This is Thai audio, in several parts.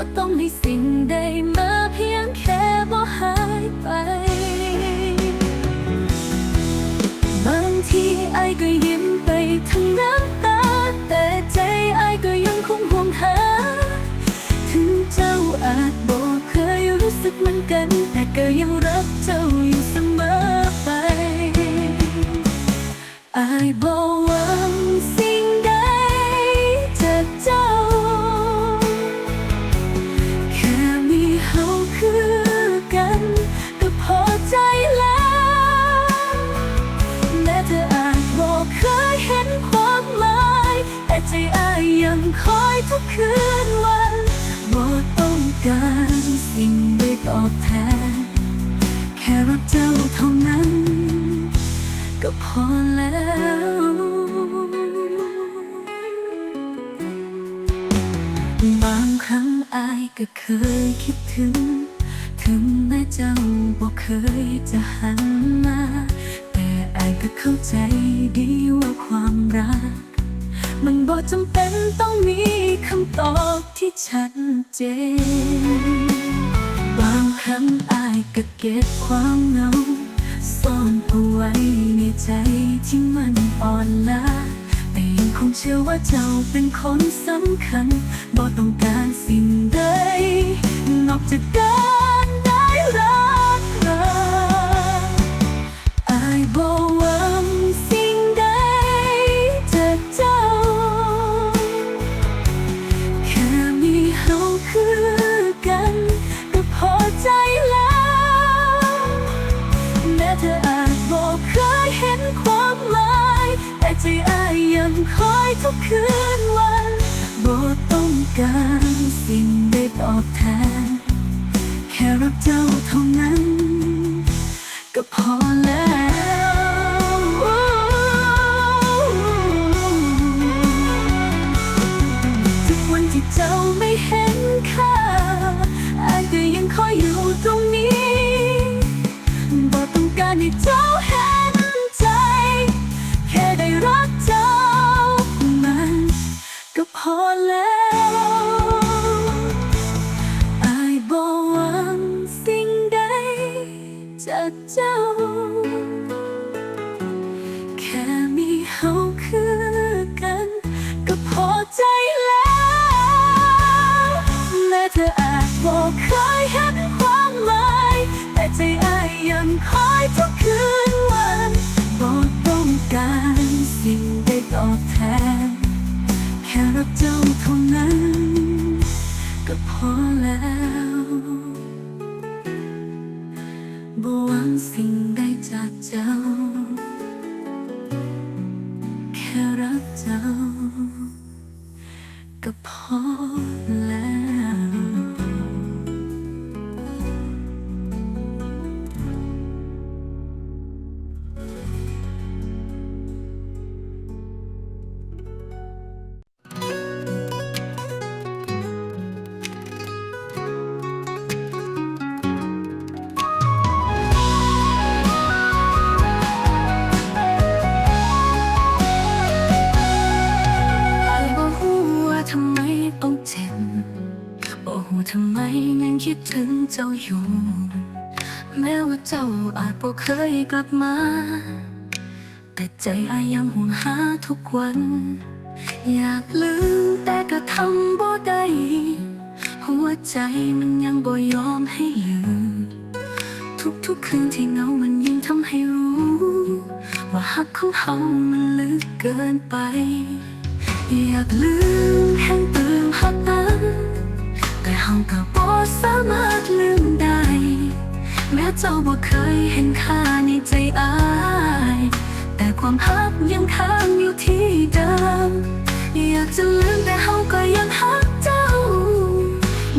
บ่ต้องมีสิ่งใดมาเพียงแค่บ่หายไป บางทีไอายก็ยิ้มไปทั้งน้ำตา แต่ใจไอายก็ยังคงห่วงหา ถึงเจ้าอาจบอกเคยรู้สึกเหมือนกัน แต่ก็ยังรักเจ้าอยู่เสมอไปไอายบ ก็พอแล้ว บางครั้งอายก็เคยคิดถึง ถึงแม้เจ้าบอกเคยจะหันมา แต่อายก็เข้าใจดีว่าความรัก มันบอกจำเป็นต้องมีคำตอบที่ชัดเจน บางครั้งอายก็เก็บความเหงา ซ่อนเอาไว้ในใจที่มันอ่อนล้าแต่ยังคงเชื่อว่าเจ้าเป็นคนสำคัญบ่ต้องการสิ่งใดนอกจากการได้รักเราอา ที่เจ้าไม่เห็นค่าอายก็ยังคอยอยู่ตรงนี้บอต้องการให้เจ้าเห็น บอกเคยเห็นความหมาย แต่ใจอายยังคอยทุกคืนวันบอกต้องการสิ่งใดตอบแทน แค่รักเจ้าเท่านั้น ก็พอแล้วบ่หวังสิ่งใดจากเจ้า เคยกลับมา แต่ใจอายังห่วงหาทุกวัน อยากลืมแต่ก็ทำบ่ได้ หัวใจมันยังบ่ยอมให้ลืม ทุกๆคืนที่เงามันยิ่งทำให้รู้ ว่าหักของเฮามันลึกเกินไป อยากลืมแห่งเติมหักนั้นแต่เฮาก็บ่สามารถลืมได้ แม้เจ้าบ่เคยเห็นค่าในใจอาย แต่ความหักยังค้างอยู่ที่เดิม อยากจะลืมแต่เฮาก็ยังหักเจ้า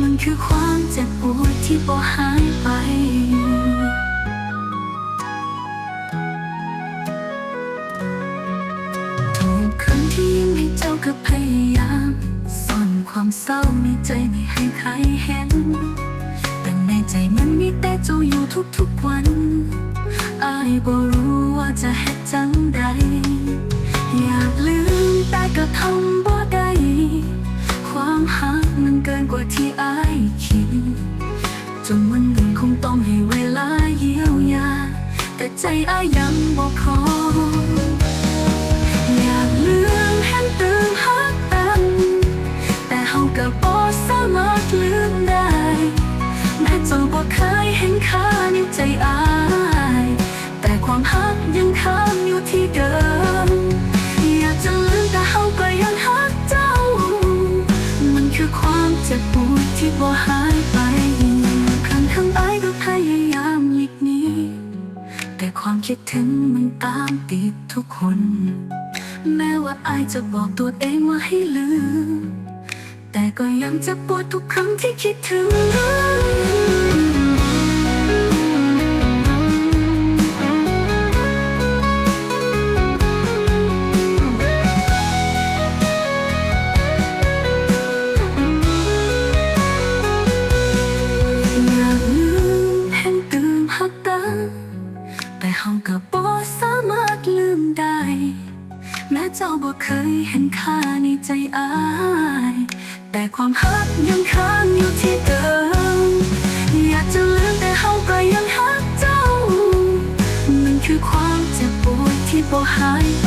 มันคือความเจ็บปวดที่บ่หายไปทุกครั้งที่ยิ้มให้เจ้าก็พยายามซ่อนความเศร้าในใจไม่ให้ใครเห็น ใจมันมีแต่เจ้าอยู่ทุกๆวันอายบ่รู้ว่าจะเฮ็ดจังใดอยากลืมแต่ก็ทำบ่ได้ความหักมันเกินกว่าที่อายคิดจนวันหนึ่งคงต้องให้เวลาเยียวยา แต่ใจอายยังบ่พร้อมอยากลืมเห็นตื่มหักกันแต่เฮาก็บ่สามารถลืมได้ คิดถึงมันตามติดทุกคน แม้ว่าอายจะบอกตัวเองว่าให้ลืม แต่ก็ยังจะปวดทุกครั้งที่คิดถึง แต่เฮาก็บ่สามารถลืมได้ แม้เจ้าบ่เคยเห็นค่าในใจอาย แต่ความหักยังค้างอยู่ที่เดิม อยากจะลืมแต่เฮาก็ยังหักเจ้า มันคือความเจ็บปวดที่บ่หายไป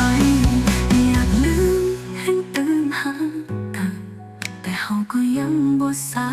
อยากลืมให้ตื่นหักกันแต่เฮาก็ยังบ่สา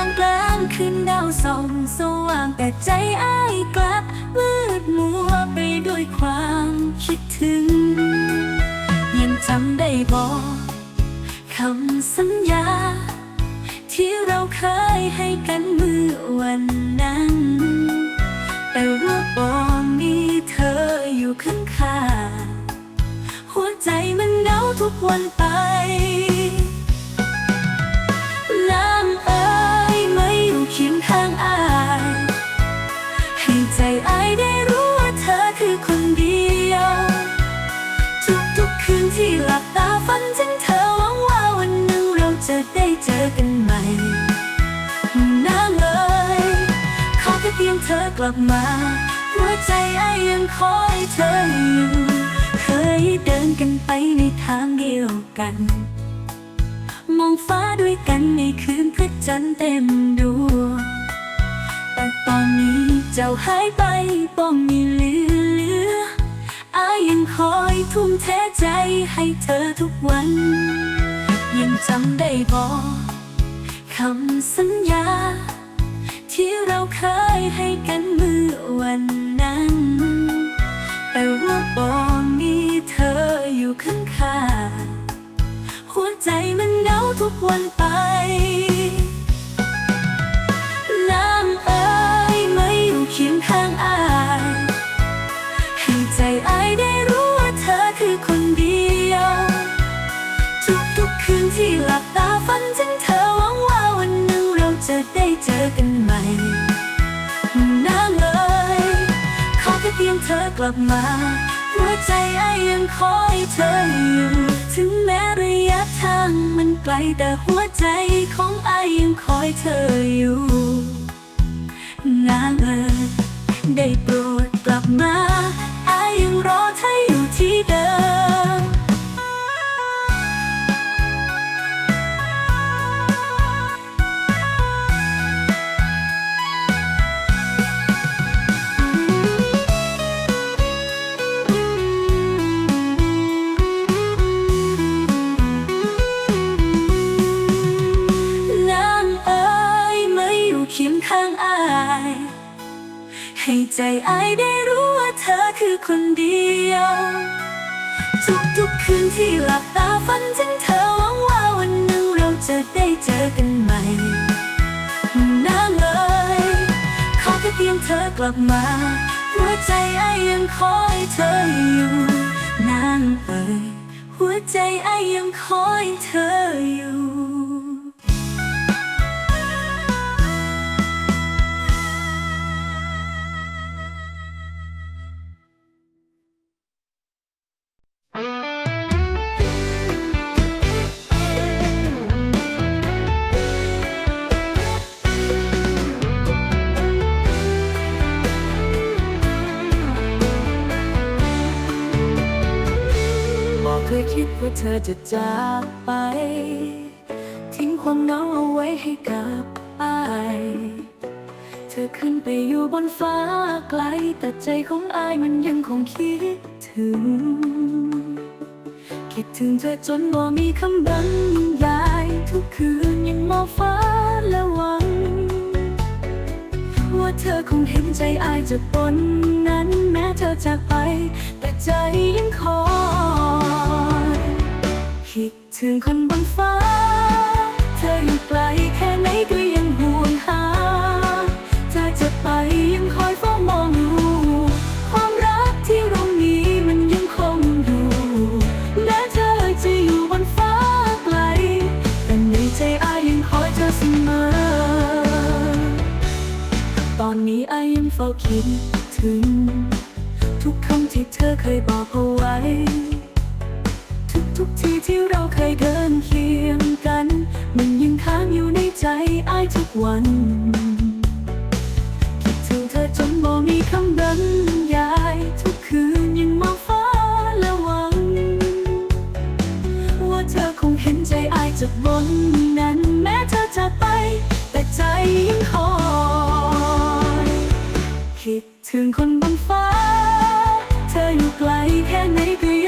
างกลางคืนดาวส่องสว่างแต่ใจอ้ายกลับมืดมัวไปด้วยความคิดถึง ยังจำได้บอกคำสัญญา ที่เราเคยให้กันเมื่อวันนั้น แต่ว่าบอมีเธออยู่ข้างข้าหัวใจมันเหงาทุกวันไป กลับมา หัวใจไอ้ยังคอยเธออยู่เคยเดินกันไปในทางเดียวกัน มองฟ้าด้วยกันในคืนพระจันทร์เต็มดวงแต่ตอนนี้เจ้าหายไปป้อมมีเหลือเหลืออายยังคอยทุ่มเทใจให้เธอทุกวัน ยังจำได้บอกคำสัญญา ที่เราเคยให้กันเมื่อวันนั้น แต่ว่าบอนนี้เธออยู่ข้างข้างหัวใจมันเหงาทุกวันไป กลับมา หัวใจไอ้ยังคอยเธออยู่ ถึงแม้ระยะทางมันไกลแต่หัวใจของไอ้ยังคอยเธออยู่นางเอ๋ยได้โปรดกลับมาไอ้ยังรอเธออยู่ที่เดิม ใจไอได้รู้ว่าเธอคือคนเดียว ทุกๆคืนที่หลับตาฝันถึงเธอหวังว่าวันหนึ่งเราจะได้เจอกันใหม่นานเลยขอแค่เพียงเธอกลับมา หัวใจไอยังคอยเธออยู่นานเอ่ยหัวใจไอยังคอยเธออยู่ เคยคิดว่าเธอจะจากไป ทิ้งความเหงาเอาไว้ให้กับอายเธอขึ้นไปอยู่บนฟ้าไกล แต่ใจของอายมันยังคงคิดถึง คิดถึงเธอจนบ่มีคำบรรยายทุกคืนยังมองฟ้าและหวัง ว่าเธอคงเห็นใจอายจากบนนั้นแม้เธอจากไป แต่ใจยังคอย ถึงคนบนฟ้า เธออยู่ไกลแค่ไหนก็ยังห่วงหา เธอจะไปยังคอยเฝ้ามองอยู่ความรักที่เรามีมันยังคงอยู่แม้เธอจะอยู่บนฟ้าไกล แต่ในใจอายยังคอยเธอเสมอ ตอนนี้อายยังเฝ้าคิดถึง ทุกคำที่เธอเคยบอกเอาไว้ ทุกทีที่เราเคยเดินเคียงกัน มันยังค้างอยู่ในใจอายทุกวัน คิดถึงเธอจนบ่มีคำบรรยาย ทุกคืนยังมองฟ้าและหวัง ว่าเธอคงเห็นใจอายจากบนนั้น แม้เธอจะไป แต่ใจยังคอยคิดถึงคนบนฟ้า เธออยู่ไกลแค่ไหนก็ยัง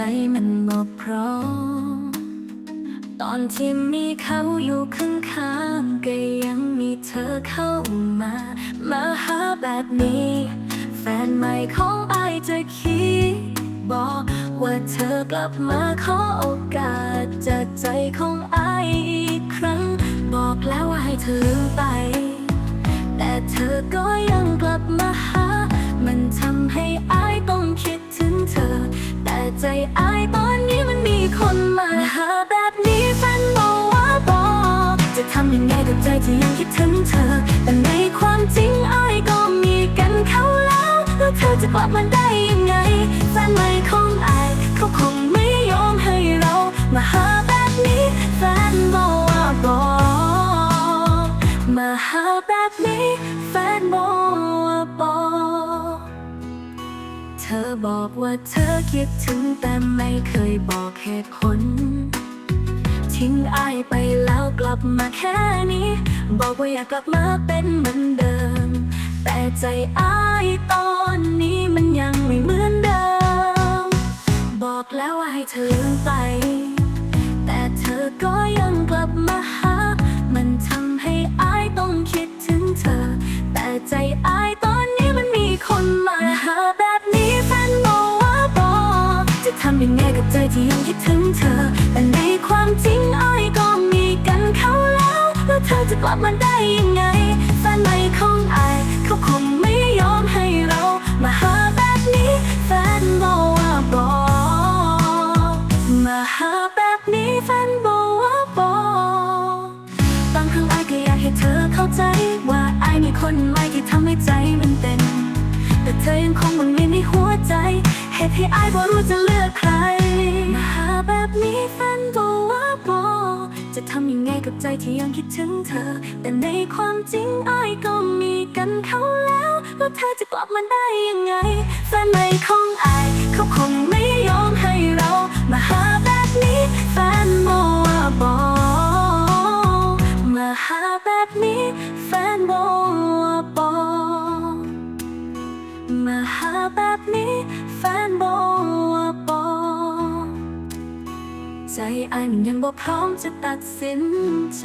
ใจมันบ่พร้อม ตอนที่มีเขาอยู่ข้างๆก็ยังมีเธอเข้ามา มาหาแบบนี้ แฟนใหม่ของอายจะคิดบอกว่าเธอกลับมาขอโอกาสจากใจของอายอีกครั้ง บอกแล้วว่าให้เธอลืมไป แต่เธอก็ยังกลับมาหา มันทำให้อายต้องคิดถึงเธอ ใจอายตอนนี้มันมีคนมาหาแบบนี้แฟนบอกว่าบอก จะทำยังไงกับใจที่ยังคิดถึงเธอ แต่ในความจริงอ้ายก็มีกันเขาแล้ว แล้วเธอจะกลับมาได้ยังไง แฟนใหม่ของอ้ายเขาคงไม่ยอมให้เรามาหาแบบนี้แฟนบอกว่าบอก มาหาแบบนี้แฟนบอกว่าบอก ธอบอกว่าเธอคิดถึงแต่ไม่เคยบอกเหตุผล ทิ้งอายไปแล้วกลับมาแค่นี้ บอกว่าอยากกลับมาเป็นเหมือนเดิม แต่ใจอายตอนนี้มันยังไม่เหมือนเดิม บอกแล้วว่าให้เธอลืมไป แต่เธอก็ยัง ที่ยังคิดถึงเธอ แต่ในความจริงอายก็มีกันเขาแล้ว แล้วเธอจะกลับมาได้ยังไงแฟนใหม่ของอายเขาคงไม่ยอมให้เรามาหาแบบนี้แฟนบอกว่าบอกมาหาแบบนี้แฟนบอกว่าบอกบางครั้งอายก็อยากให้เธอเข้าใจว่าอายมีคนใหม่ที่ทำให้ใจมันเต้นแต่เธอยังคง ให้อายบ่รู้จะเลือกใคร มาหาแบบนี้แฟนบอกว่าบอจะทำยังไงกับใจที่ยังคิดถึงเธอ แต่ในความจริงอายก็มีกันเขาแล้ว แล้วเธอจะกลับมาได้ยังไง แฟนใหม่ของอายเขาคงไม่ยอม อันยังบ่พร้อมจะตัดสินใจ